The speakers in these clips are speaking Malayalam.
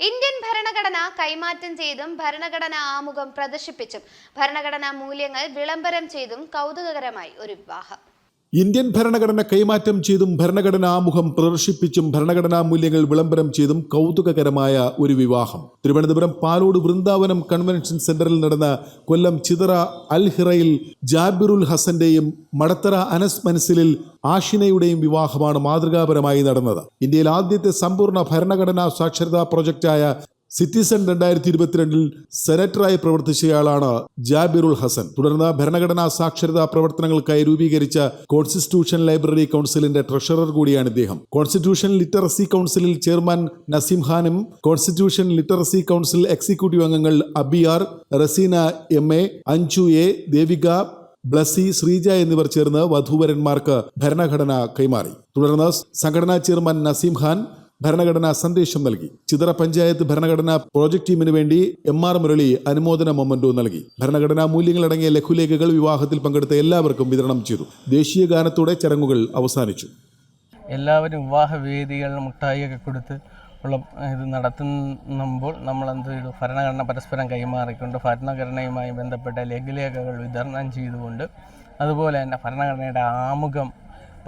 ഇന്ത്യൻ ഭരണഘടന കൈമാറ്റം ചെയ്തും ഭരണഘടന ആമുഖം പ്രദർശിപ്പിച്ചും ഭരണഘടനാ മൂല്യങ്ങൾ വിളംബരം ചെയ്തും കൗതുകകരമായി ഒരു വിവാഹം. ഇന്ത്യൻ ഭരണഘടന കൈമാറ്റം ചെയ്തും ഭരണഘടനാമുഖം പ്രദർശിപ്പിച്ചും ഭരണഘടനാ മൂല്യങ്ങൾ വിളംബരം ചെയ്തും കൗതുകകരമായ ഒരു വിവാഹം. തിരുവനന്തപുരം പാലോട് വൃന്ദാവനം കൺവെൻഷൻ സെന്ററിൽ നടന്ന കൊല്ലം ചിതറ അൽ ഹിറയിൽ ജാബിറുൽ ഹസന്റെയും മടത്തറ അനസ് മനസ്സിലിൽ ആഷിനയുടെയും വിവാഹമാണ് മാതൃകാപരമായി നടന്നത്. ഇന്ത്യയിൽ ആദ്യത്തെ സമ്പൂർണ ഭരണഘടനാ സാക്ഷരതാ പ്രൊജക്റ്റായ സിറ്റിസൺ രണ്ടായിരത്തി ഇരുപത്തിരണ്ടിൽ സെനറ്ററായി പ്രവർത്തിച്ചയാളാണ് ജാബിറുൽ ഹസൻ. തുടർന്ന് ഭരണഘടനാ സാക്ഷരതാ പ്രവർത്തനങ്ങൾക്കായി രൂപീകരിച്ച കോൺസ്റ്റിറ്റ്യൂഷൻ ലൈബ്രറി കൗൺസിലിന്റെ ട്രഷറർ കൂടിയാണ് ഇദ്ദേഹം. കോൺസ്റ്റിറ്റ്യൂഷൻ ലിറ്ററസി കൗൺസിലിൽ ചെയർമാൻ നസീം ഖാനും കോൺസ്റ്റിറ്റ്യൂഷൻ ലിറ്ററസി കൗൺസിൽ എക്സിക്യൂട്ടീവ് അംഗങ്ങൾ Abiyar Raseena M A Anju A Devika Blessy Sreeja എന്നിവർ ചേർന്ന് വധൂവരന്മാർക്ക് ഭരണഘടന കൈമാറി. തുടർന്ന് സംഘടനാ ചെയർമാൻ നസീം ഖാൻ ഭരണഘടനാ സന്ദേശം നൽകി. ചിതറ പഞ്ചായത്ത് ഭരണഘടനാ പ്രോജക്ട് ടീമിന് വേണ്ടി എം ആർ മുരളി അനുമോദന മൊമന്റോ നൽകി. ഭരണഘടനാ മൂല്യങ്ങളടങ്ങിയ ലഘുലേഖകൾ വിവാഹത്തിൽ പങ്കെടുത്ത എല്ലാവർക്കും വിതരണം ചെയ്തു. ദേശീയ ഗാനത്തോടെ ചടങ്ങുകൾ അവസാനിച്ചു. എല്ലാവരും വിവാഹ വേദികൾ മുട്ടായിയൊക്കെ കൊടുത്ത് ഉള്ള ഇത് നടത്തുമ്പോൾ നമ്മൾ എന്ത് ചെയ്തു? ഭരണഘടന പരസ്പരം കൈമാറിക്കൊണ്ട് ഭരണഘടനയുമായി ബന്ധപ്പെട്ട ലഘുലേഖകൾ വിതരണം ചെയ്തുകൊണ്ട് അതുപോലെ തന്നെ ഭരണഘടനയുടെ ആമുഖം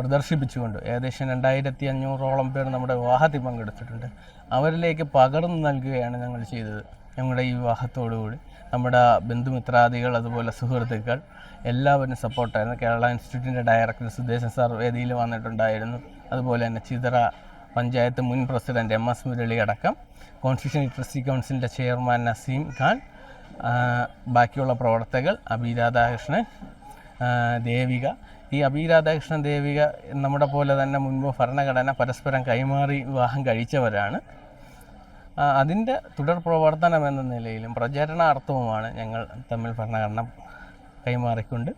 പ്രദർശിപ്പിച്ചുകൊണ്ട് ഏകദേശം രണ്ടായിരത്തി അഞ്ഞൂറോളം പേർ നമ്മുടെ വിവാഹത്തിൽ പങ്കെടുത്തിട്ടുണ്ട്. അവരിലേക്ക് പകർന്നു നൽകുകയാണ് ഞങ്ങൾ ചെയ്തത്. ഞങ്ങളുടെ ഈ വിവാഹത്തോടുകൂടി നമ്മുടെ ബന്ധുമിത്രാദികൾ അതുപോലെ സുഹൃത്തുക്കൾ എല്ലാവരും സപ്പോർട്ടായിരുന്നു കേരള ഇൻസ്റ്റിറ്റ്യൂട്ടിന്റെ ഡയറക്ടർ സുദേശൻ സാർ വേദിയിൽ വന്നിട്ടുണ്ടായിരുന്നു. അതുപോലെ തന്നെ ചിതറ പഞ്ചായത്ത് മുൻ പ്രസിഡന്റ് എം എസ് മുരളി അടക്കം കോൺസ്റ്റിറ്റ്യൂഷൻ ട്രസ്റ്റി കൗൺസിലിന്റെ ചെയർമാൻ നസീം ഖാൻ ബാക്കിയുള്ള പ്രവർത്തകർ അബി രാധാകൃഷ്ണൻ ദേവിക ഈ അഭിരാധാകൃഷ്ണ ദേവിക നമ്മുടെ പോലെ തന്നെ മുൻപ് ഭരണഘടന പരസ്പരം കൈമാറി വിവാഹം കഴിച്ചവരാണ്. അതിന്റെ തുടർ പ്രവർത്തനം എന്ന നിലയിലും പ്രചരണാർത്ഥവുമാണ് ഞങ്ങൾ തമ്മിൽ ഭരണഘടന കൈമാറിക്കൊണ്ട്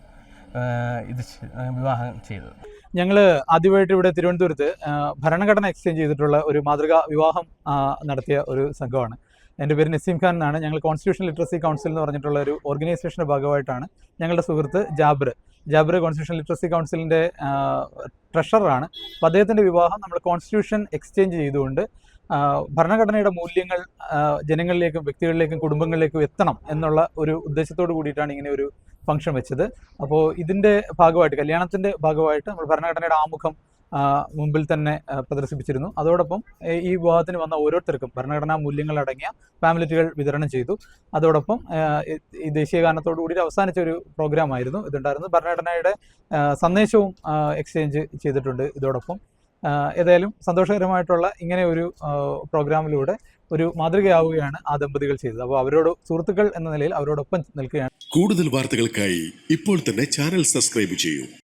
ഇത് വിവാഹം ചെയ്തത്. ഞങ്ങൾ ആദ്യമായിട്ട് ഇവിടെ തിരുവനന്തപുരത്ത് ഭരണഘടന എക്സ്ചേഞ്ച് ചെയ്തിട്ടുള്ള ഒരു മാതൃകാ വിവാഹം നടത്തിയ ഒരു സംഘമാണ്. എന്റെ പേര് നസീം ഖാൻ എന്നാണ്. ഞങ്ങൾ കോൺസ്റ്റിറ്റ്യൂഷൻ ലിറ്ററസി കൗൺസിൽ എന്ന് പറഞ്ഞിട്ടുള്ള ഒരു ഓർഗനൈസേഷന്റെ ഭാഗമായിട്ടാണ് ഞങ്ങളുടെ സുഹൃത്ത് ജാബിർ ജാബിർ കോൺസ്റ്റിറ്റ്യൂഷൻ ലിറ്ററസി കൗൺസിലിന്റെ ട്രഷററാണ്. അപ്പോൾ അദ്ദേഹത്തിന്റെ വിവാഹം നമ്മൾ കോൺസ്റ്റിറ്റ്യൂഷൻ എക്സ്ചേഞ്ച് ചെയ്തുകൊണ്ട് ഭരണഘടനയുടെ മൂല്യങ്ങൾ ജനങ്ങളിലേക്കും വ്യക്തികളിലേക്കും കുടുംബങ്ങളിലേക്കും എത്തണം എന്നുള്ള ഒരു ഉദ്ദേശത്തോട് കൂടിയിട്ടാണ് ഇങ്ങനെ ഒരു ഫംഗ്ഷൻ വെച്ചത്. അപ്പോൾ ഇതിന്റെ ഭാഗമായിട്ട് കല്യാണത്തിന്റെ ഭാഗമായിട്ട് നമ്മൾ ഭരണഘടനയുടെ ആമുഖം മുമ്പിൽ തന്നെ പ്രദർശിപ്പിച്ചിരുന്നു. അതോടൊപ്പം ഈ വിവാഹത്തിന് വന്ന ഓരോരുത്തർക്കും ഭരണഘടനാ മൂല്യങ്ങൾ അടങ്ങിയ പാംലെറ്റുകൾ വിതരണം ചെയ്തു. അതോടൊപ്പം ഈ- ദേശീയ ഗാനത്തോടുകൂടി അവസാനിച്ച ഒരു പ്രോഗ്രാം ആയിരുന്നു ഇതുണ്ടായിരുന്നു ഭരണഘടനയുടെ സന്ദേശവും എക്സ്ചേഞ്ച് ചെയ്തിട്ടുണ്ട് ഇതോടൊപ്പം. ഏതായാലും സന്തോഷകരമായിട്ടുള്ള ഇങ്ങനെ ഒരു പ്രോഗ്രാമിലൂടെ ഒരു മാതൃകയാവുകയാണ് ആ ദമ്പതികൾ ചെയ്തത്. അപ്പോൾ അവരോട് സുഹൃത്തുക്കൾ എന്ന നിലയിൽ അവരോടൊപ്പം നിൽക്കുകയാണ്. കൂടുതൽ വാർത്തകൾക്കായി ഇപ്പോൾ തന്നെ ചാനൽ സബ്സ്ക്രൈബ് ചെയ്യൂ.